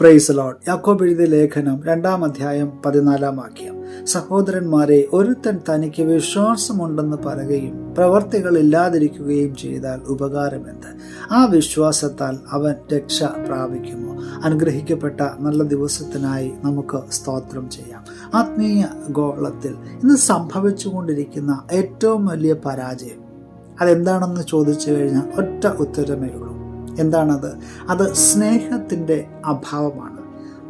Price load യാക്കോബ് എഴുതിയ ലേഖനം രണ്ടാം അധ്യായം പതിനാലാം വാക്യം. സഹോദരന്മാരെ ഒരുത്തൻ തനിക്ക് വിശ്വാസമുണ്ടെന്ന് പറയുകയും പ്രവർത്തികൾ ഇല്ലാതിരിക്കുകയും ചെയ്താൽ ഉപകാരമെന്ത് ആ വിശ്വാസത്താൽ അവൻ രക്ഷ പ്രാപിക്കുമോ? അനുഗ്രഹിക്കപ്പെട്ട നല്ല ദിവസത്തിനായി നമുക്ക് സ്തോത്രം ചെയ്യാം. ആത്മീയ ഗോളത്തിൽ ഇന്ന് സംഭവിച്ചുകൊണ്ടിരിക്കുന്ന ഏറ്റവും വലിയ പരാജയം അതെന്താണെന്ന് ചോദിച്ചു കഴിഞ്ഞാൽ ഒറ്റ ഉത്തരമേ ഉള്ളൂ. എന്താണത്? അത് സ്നേഹത്തിന്റെ അഭാവമാണ്.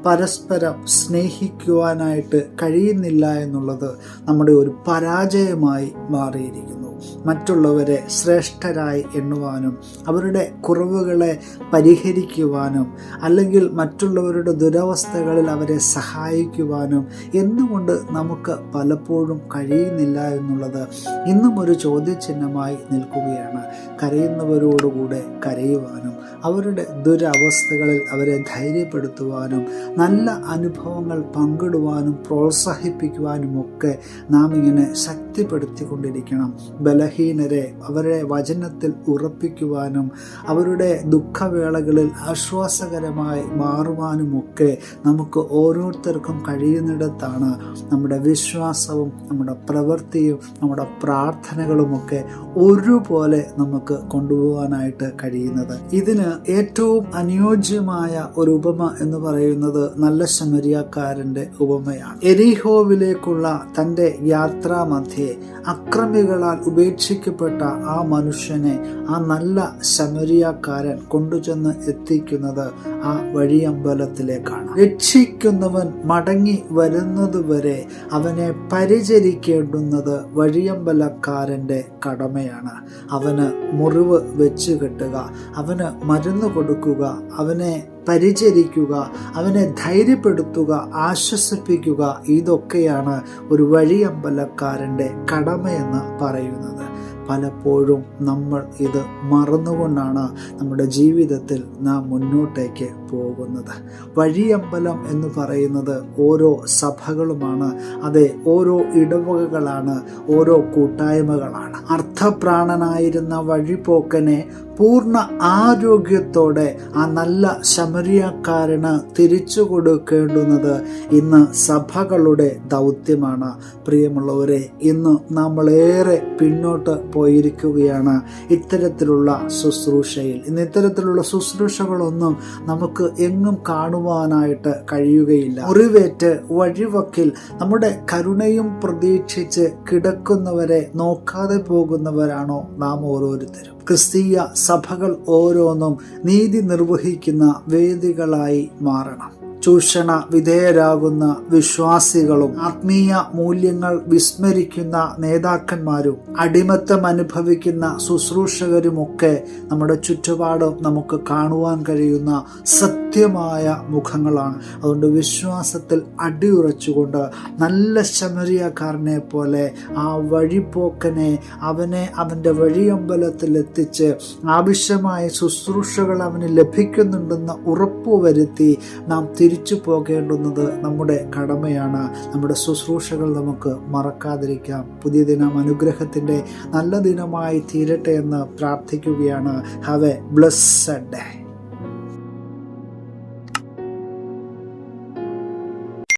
പരസ്പരം സ്നേഹിക്കുവാനായിട്ട് കഴിയുന്നില്ല എന്നുള്ളത് നമ്മുടെ ഒരു പരാജയമായി മാറിയിരിക്കുന്നു. മറ്റുള്ളവരെ ശ്രേഷ്ഠരായി എണ്ണുവാനും അവരുടെ കുറവുകളെ പരിഹരിക്കുവാനും അല്ലെങ്കിൽ മറ്റുള്ളവരുടെ ദുരവസ്ഥകളിൽ അവരെ സഹായിക്കുവാനും എന്തുകൊണ്ട് നമുക്ക് പലപ്പോഴും കഴിയുന്നില്ല എന്നുള്ളത് ഇന്നും ഒരു ചോദ്യചിഹ്നമായി നിൽക്കുകയാണ്. കരയുന്നവരോടുകൂടെ കരയുവാനും അവരുടെ ദുരവസ്ഥകളിൽ അവരെ ധൈര്യപ്പെടുത്തുവാനും നല്ല അനുഭവങ്ങൾ പങ്കിടുവാനും പ്രോത്സാഹിപ്പിക്കുവാനും ഒക്കെ നാം ഇങ്ങനെ ശക്തിപ്പെടുത്തിക്കൊണ്ടിരിക്കണം. ബലഹീനരെ അവരുടെ വചനത്തിൽ ഉറപ്പിക്കുവാനും അവരുടെ ദുഃഖവേളകളിൽ ആശ്വാസകരമായി മാറുവാനും ഒക്കെ നമുക്ക് ഓരോരുത്തർക്കും കഴിയുന്നിടത്താണ് നമ്മുടെ വിശ്വാസവും നമ്മുടെ പ്രവൃത്തിയും നമ്മുടെ പ്രാർത്ഥനകളുമൊക്കെ ഒരുപോലെ നമുക്ക് കൊണ്ടുപോകാനായിട്ട് കഴിയുന്നത്. ഇതിന് ഏറ്റവും അനുയോജ്യമായ ഒരു ഉപമ എന്ന് പറയുന്നത് നല്ല ശമരിയാക്കാരന്റെ ഉപമയാണ്. എരിഹോവിലേക്കുള്ള തന്റെ യാത്രാമധ്യേ അക്രമികളാൽ ഉപേക്ഷിക്കപ്പെട്ട ആ മനുഷ്യനെ ആ നല്ല ശമരിയാക്കാരൻ കൊണ്ടുചെന്ന് എത്തിക്കുന്നത് ആ വഴിയമ്പലത്തിലേക്കാണ്. രക്ഷിക്കുന്നവൻ മടങ്ങി വരുന്നതുവരെ അവനെ പരിചരിക്കേണ്ടുന്നത് വഴിയമ്പലക്കാരന്റെ കടമയാണ്. അവന് മുറിവ് വെച്ച് കെട്ടുക അവന് മരുന്ന് കൊടുക്കുക അവനെ പരിചരിക്കുക അവനെ ധൈര്യപ്പെടുത്തുക ആശ്വസിപ്പിക്കുക. ഇതൊക്കെയാണ് ഒരു വഴിയമ്പലക്കാരന്റെ കടമയെന്ന് പറയുന്നത്. പലപ്പോഴും നമ്മൾ ഇത് മറന്നുകൊണ്ടാണ് നമ്മുടെ ജീവിതത്തിൽ നാം മുന്നോട്ടേക്ക് പോകുന്നത്. വഴിയമ്പലം എന്ന് പറയുന്നത് ഓരോ സഭകളുമാണ്. അതെ ഓരോ ഇടവകകളാണ് ഓരോ കൂട്ടായ്മകളാണ്. അർത്ഥപ്രാണനായിരുന്ന വഴിപോക്കനെ പൂർണ ആരോഗ്യത്തോടെ ആ നല്ല ശമരിയക്കാരന് തിരിച്ചു കൊടുക്കേണ്ടുന്നത് ഇന്ന് സഭകളുടെ ദൗത്യമാണ്. പ്രിയമുള്ളവരെ ഇന്ന് നമ്മളേറെ പിന്നോട്ട് പോയിരിക്കുകയാണ് ഇത്തരത്തിലുള്ള ശുശ്രൂഷയിൽ. ഇന്ന് ഇത്തരത്തിലുള്ള ശുശ്രൂഷകളൊന്നും നമുക്ക് എങ്ങും കാണുവാനായിട്ട് കഴിയുകയില്ല. മുറിവേറ്റ് വഴിവക്കിൽ നമ്മുടെ കരുണയും പ്രതീക്ഷിച്ച് കിടക്കുന്നവരെ നോക്കാതെ പോകുന്നവരാണോ നാം ഓരോരുത്തരും? ക്രിസ്തീയ സഭകൾ ഓരോന്നും നീതി നിർവഹിക്കുന്ന വേദികളായി മാറണം. ചൂഷണ വിധേയരാകുന്ന വിശ്വാസികളും ആത്മീയ മൂല്യങ്ങൾ വിസ്മരിക്കുന്ന നേതാക്കന്മാരും അടിമത്തം അനുഭവിക്കുന്ന ശുശ്രൂഷകരുമൊക്കെ നമ്മുടെ ചുറ്റുപാടും നമുക്ക് കാണുവാൻ കഴിയുന്ന സത്യമായ മുഖങ്ങളാണ്. അതുകൊണ്ട് വിശ്വാസത്തിൽ അടിയുറച്ചുകൊണ്ട് നല്ല ശമരിയക്കാരനെ പോലെ ആ വഴിപോക്കനെ അവനെ അവന്റെ വഴിയമ്പലത്തിൽ എത്തിച്ച് ആവശ്യമായ ശുശ്രൂഷകൾ അവന് ലഭിക്കുന്നുണ്ടെന്ന് ഉറപ്പുവരുത്തി നാം തിരിച്ചു പോകേണ്ടുന്നത് നമ്മുടെ കടമയാണ്. നമ്മുടെ ശുശ്രൂഷകൾ നമുക്ക് മറക്കാതിരിക്കാം. പുതിയ ദിനം അനുഗ്രഹത്തിന്റെ നല്ല ദിനമായി തീരട്ടെ എന്ന് പ്രാർത്ഥിക്കുകയാണ്. Have A blessed day